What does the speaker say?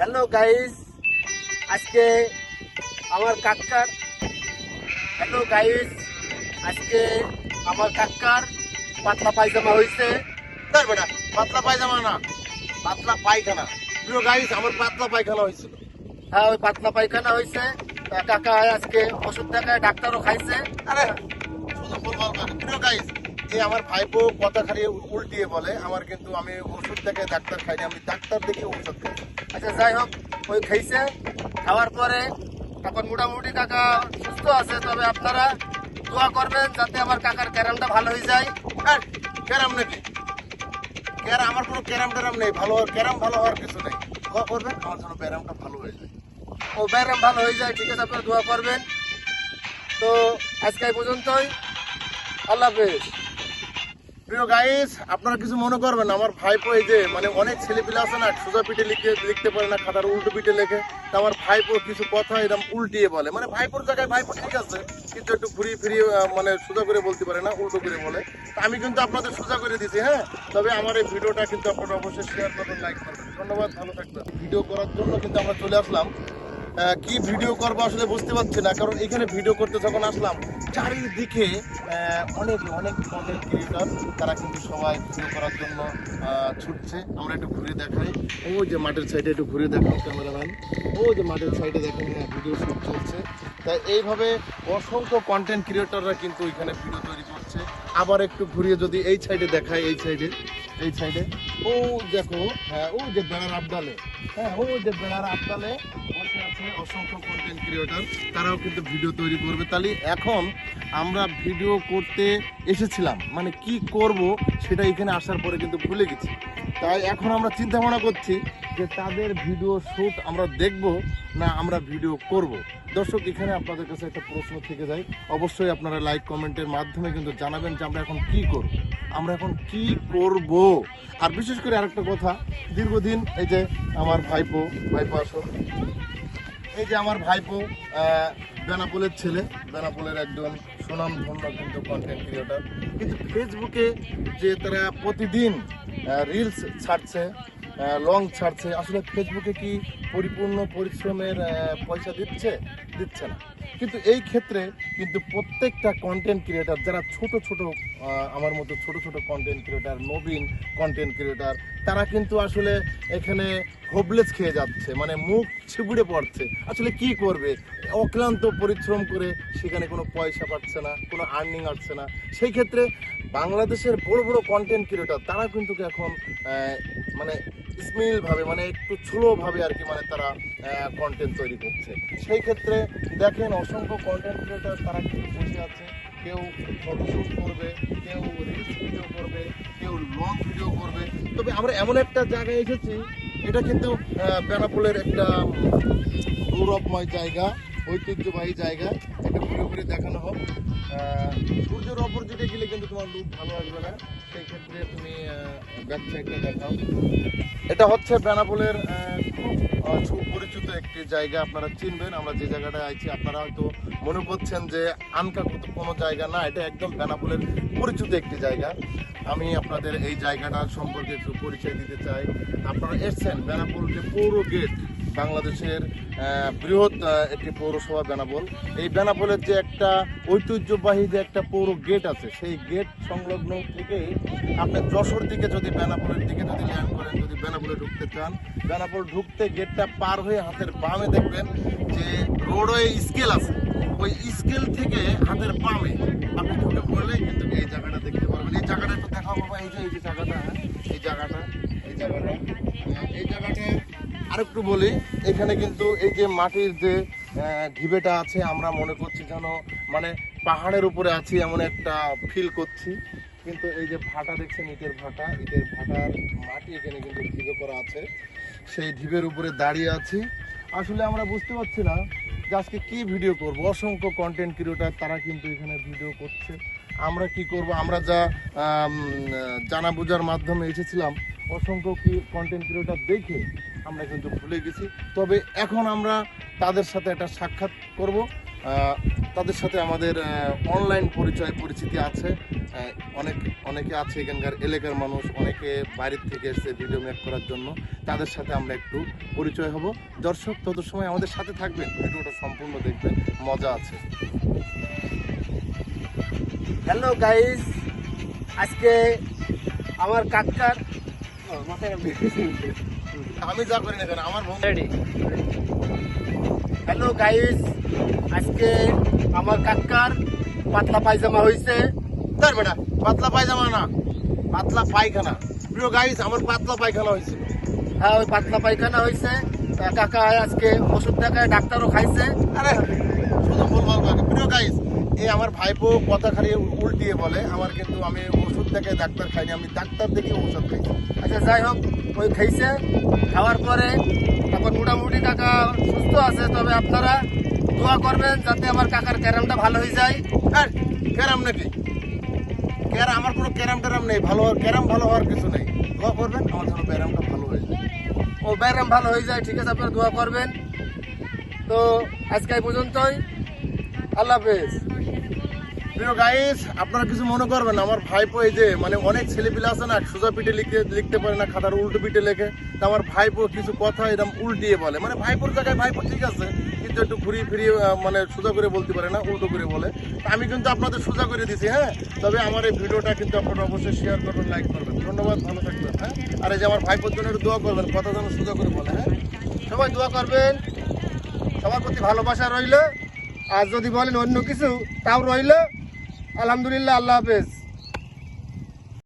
Hello guys আজকে আমার কাকার হ্যালো গাইস আজকে আমার কাকার পাতলা পায়জামা হয়েছে বেটা, পাতলা পায়জামা না, পাতলা পায়খানা। প্রিয় গাইস আমার পাতলা পায়খানা হয়েছিল হ্যাঁ ওই পাতলা পায়খানা হয়েছে কাকা আজকে ওষুধ দেখায়, ডাক্তারও খাইছে। আরে প্রিয় গাইস যে আমার ভাইপো কথা খালি উল্টিয়ে বলে, আমার কিন্তু আমি ওষুধ দেখে ডাক্তার খাইনি, আমি ডাক্তার দেখে ওষুধ খাই। আচ্ছা যাই হোক ওই খাইছে খাওয়ার পরে এখন মোটামুটি কাকা সুস্থ আছে, তবে আপনারা দোয়া করবেন যাতে আমার কাকার ক্যারামটা ভালো হয়ে যায়। আর ক্যারাম নাকি? ক্যারাম আমার কোনো ক্যারাম ট্যারাম নেই, ভালো ক্যারাম ভালো হওয়ার কিছু নেই। দোয়া করবেন, আমার জন্য ব্যারামটা ভালো হয়ে যায়। ও ব্যায়াম ভালো হয়ে যায়, ঠিক আছে, আপনারা দোয়া করবেন। তো আজকে পর্যন্তই। আল্লাহ হাফেজ। প্রিয় গাইস আপনারা কিছু মনে করবেন আমার ভাইপো এই যে মানে অনেক ছেলেপিলে আছে না, সোজা পিঠে লিখে, লিখতে পারে না, খাতার উল্টো পিঠে লেখে। তা আমার ভাইপো কিছু কথা এরকম উল্টিয়ে বলে। মানে ভাইপোর জায়গায় ভাইপো ঠিক আছে, কিন্তু একটু ঘুরিয়ে ফিরিয়ে মানে সোজা করে বলতে পারে না, উল্টো করে বলে। আমি কিন্তু আপনাদের সোজা করে দিছি হ্যাঁ? তবে আমার এই ভিডিওটা কিন্তু আপনারা অবশ্যই শেয়ার করবেন লাইক করবেন। ধন্যবাদ, ভালো থাকবেন। ভিডিও করার জন্য কিন্তু আমরা চলে আসলাম। কি ভিডিও করব আসলে বুঝতে পারছি না, কারণ এখানে ভিডিও করতে যখন আসলাম, চারিদিকে অনেক অনেক কন্টেন্ট ক্রিয়েটর তারা কিন্তু সবাই ভিডিও করার জন্য ছুটছে। আমরা একটু ঘুরে দেখাই। ও যে মাঠের সাইডে একটু ঘুরে দেখাও ক্যামেরাম্যান ও যে মাঠের সাইডে দেখেন হ্যাঁ ভিডিও শুট চলছে। তাই এইভাবে অসংখ্য কন্টেন্ট ক্রিয়েটররা কিন্তু এখানে ভিডিও তৈরি করছে। আবার একটু ঘুরিয়ে যদি এই সাইডে দেখায় এই সাইডে এই সাইডে ও দেখো হ্যাঁ ও যে বেড়ার আবদালে হ্যাঁ ও যে বেড়ার আবদালে আছে অসংখ্য কন্টেন্ট ক্রিয়েটর তারাও কিন্তু ভিডিও তৈরি করবে। তাহলে এখন আমরা ভিডিও করতে এসেছিলাম। মানে কি করব সেটা এখানে আসার পরে কিন্তু ভুলে গেছি। তাই এখন আমরা চিন্তা ভাবনা করছি যে তাদের ভিডিও শ্যুট আমরা দেখব না আমরা ভিডিও করব। দর্শক, এখানে আপনাদের কাছে একটা প্রশ্ন থেকে যায়। অবশ্যই আপনারা লাইক কমেন্টের মাধ্যমে কিন্তু জানাবেন যে আমরা এখন কি করব। আমরা এখন কি করব? আর বিশেষ করে আরেকটা কথা, দীর্ঘদিন এই যে আমার ভাইপো ভাইপো আসো। এই যে আমার ভাইপো বেনাপোলের ছেলে, বেনাপোলের একজন সুনাম ধন্য কিন্তু কন্টেন্ট ক্রিয়েটার কিন্তু ফেসবুকে যে তারা প্রতিদিন রিলস ছাড়ছে লং ছাড়ছে। আসলে ফেসবুকে কি পরিপূর্ণ পরিশ্রমের পয়সা দিচ্ছে? দিচ্ছে না। কিন্তু এই ক্ষেত্রে কিন্তু প্রত্যেকটা কন্টেন্ট ক্রিয়েটার যারা ছোট ছোট আমার মতো ছোট ছোট কন্টেন্ট ক্রিয়েটার নবীন কন্টেন্ট ক্রিয়েটার তারা কিন্তু আসলে এখানে হোবলেস খেয়ে যাচ্ছে মানে মুখ ছিবুড়ে পড়ছে। আসলে কি করবে? অক্লান্ত পরিশ্রম করে সেখানে কোনো পয়সা পাচ্ছে না, কোনো আর্নিং আসছে না। সেই ক্ষেত্রে বাংলাদেশের বড় বড় কন্টেন্ট ক্রিয়েটার তারা কিন্তু এখন মানে স্মিল ভাবে মানে একটু ছোলো ভাবে আর কি মানে তারা কন্টেন্ট তৈরি করছে। সেই ক্ষেত্রে দেখেন অসংখ্য কন্টেন্ট ক্রিয়েটার তারা কিন্তু বসে আছে। কেউ ফটোশ্যুট করবে, কেউ রিলস ভিডিও করবে, কেউ লং ভিডিও করবে। তবে আমরা এমন একটা জায়গায় এসেছি, এটা কিন্তু বেনাপোলের একটা গৌরবময় জায়গা। ঐতিহ্যবাহী জায়গা। এটা ঘুরে ঘুরে দেখানো হোক। সূর্যের অপরজিটে গেলে কিন্তু তোমার লুক ভালো আসবে না। সেই ক্ষেত্রে তুমি ব্যাক সাইডটা দেখাও। এটা হচ্ছে বেনাপোলের খুব আহ, সুপরিচিত একটি জায়গা। আপনারা চিনবেন আমরা যে জায়গাটায় আছি আপনারা হয়তো মনে করছেন যে আনকাকুত কোনো জায়গা না এটা একদম বেনাপোলের পরিচিত একটি জায়গা। আমি আপনাদের এই জায়গাটা সম্পর্কে একটু পরিচয় দিতে চাই। আপনারা এসছেন বেনাপোল যে পৌর গেট। বাংলাদেশের বৃহৎ একটি পৌরসভা বেনাপোল। এই বেনাপোলের যে একটা ঐতিহ্যবাহী যে একটা পৌর গেট আছে, সেই গেট সংলগ্ন থেকে আপনি যশোর দিকে যদি বেনাপোলের দিকে যদি ল্যান্ড করেন, যদি বেনাপোলে ঢুকতে চান, বেনাপোল ঢুকতে গেটটা পার হয়ে হাতের বামে দেখবেন যে রোডওয়ে স্কেল আছে। ওই স্কেল থেকে হাতের বামে আপনি ঢুকে পড়লে কিন্তু এই জায়গাটা দেখতে পারবেন। এই জায়গাটা একটু দেখাও বাবা, এই যে এই যে জায়গাটা হ্যাঁ এই জায়গাটা এই জায়গাটা এই জায়গাটা আরেকটু বলি, এখানে কিন্তু এই যে মাটির যে ঢিবেটা আছে, আমরা মনে করছি যেন মানে পাহাড়ের উপরে আছি এমন একটা ফিল করছি। কিন্তু এই যে ভাটা দেখছেন, ইটের ভাটা, ইটের ভাটার মাটি এখানে কিন্তু ঢিবে করা আছে। সেই ঢিবের উপরে দাঁড়িয়ে আছি। আসলে আমরা বুঝতে পারছি না যে আজকে কী ভিডিও করব। অসংখ্য কন্টেন্ট ক্রিয়েটার তারা কিন্তু এখানে ভিডিও করছে। আমরা কি করব? আমরা যা জানা বোঝার মাধ্যমে এসেছিলাম অসংখ্য কন্টেন্ট ক্রিয়েটার দেখে আমরা কিন্তু ভুলে গেছি। তবে এখন আমরা তাদের সাথে একটা সাক্ষাৎ করব। তাদের সাথে আমাদের অনলাইন পরিচয় পরিচিতি আছে। অনেক, অনেকে আছে এখানকার এলাকার মানুষ, অনেকে বাইরের থেকে এসেছে ভিডিও মেক করার জন্য। তাদের সাথে আমরা একটু পরিচয় হব। দর্শক, তত সময় আমাদের সাথে থাকবেন। ভিডিওটা সম্পূর্ণ দেখবেন। মজা আছে। হ্যালো গাইস আজকে আমার কাকার। আমি যা করি না কেন আমার বন্ধু। হ্যালো গাইস আজকে আমার কাকার পাতলা পায়জামা হয়েছে তার বেটা পাতলা পায়জামা না পাতলা পায়খানা। প্রিয় গাইস আমার পাতলা পায়খানা হয়েছে হ্যাঁ ওই পাতলা পায়খানা হয়েছে কাকা আজকে ওষুধ দেখায় ডাক্তারও খাইছে। আরে শুধু বলবার লাগে প্রিয় গাইস এই আমার ভাইপো কথা খালি উল্টিয়ে বলে, আমার কিন্তু আমি ওষুধ দেখে ডাক্তার খাইনি, আমি ডাক্তার দেখে ওষুধ খাই। আচ্ছা যাই হোক, ওই খাইছে, খাওয়ার পরে এখন মোটামুটি কাকা সুস্থ আছে, তবে আপনারা দোয়া করবেন যাতে আমার কাকার ক্যারামটা ভালো হয়ে যায়। আর ক্যারাম নাকি? ক্যারাম আমার কোনো ক্যারাম ট্যারাম নেই, ভালো ক্যারাম ভালো হওয়ার কিছু নেই। দোয়া করবেন, আমার যেন ক্যারামটা ভালো হয়ে যায়। ও, ব্যায়াম ভালো হয়ে যায়, ঠিক আছে, আপনারা দোয়া করবেন। তো, আজকে পর্যন্তই। আল্লাহ হাফেজ। প্রিয় গাইস আপনারা কিছু মনে করবেন আমার ভাইপো এই যে মানে অনেক ছেলেপিলে আছে না, সোজা পিঠে লিখতে লিখতে পারে না, খাতার উল্টো পিঠে লেখে। তা আমার ভাইপো কিছু কথা এরকম উল্টিয়ে বলে। মানে ভাইপোর জায়গায় ভাইপো ঠিক আছে, কিন্তু একটু ঘুরিয়ে ফিরিয়ে মানে সোজা করে বলতে পারে না, উল্টো করে বলে। আমি কিন্তু আপনাদের সোজা করে দিছি হ্যাঁ? তবে আমার এই ভিডিওটা কিন্তু আপনারা অবশ্যই শেয়ার করবেন লাইক করবেন। ধন্যবাদ, ভালো থাকবেন হ্যাঁ? আর এই যে আমার ভাইপোর জন্য একটু দোয়া করবেন, কথা যেন সোজা করে বলে হ্যাঁ? সবাই দোয়া করবেন। সবার প্রতি ভালোবাসা রইল। আর যদি বলেন অন্য কিছু, তাও রইল। আলহামদুলিল্লাহ আল্লাহ হাফেজ।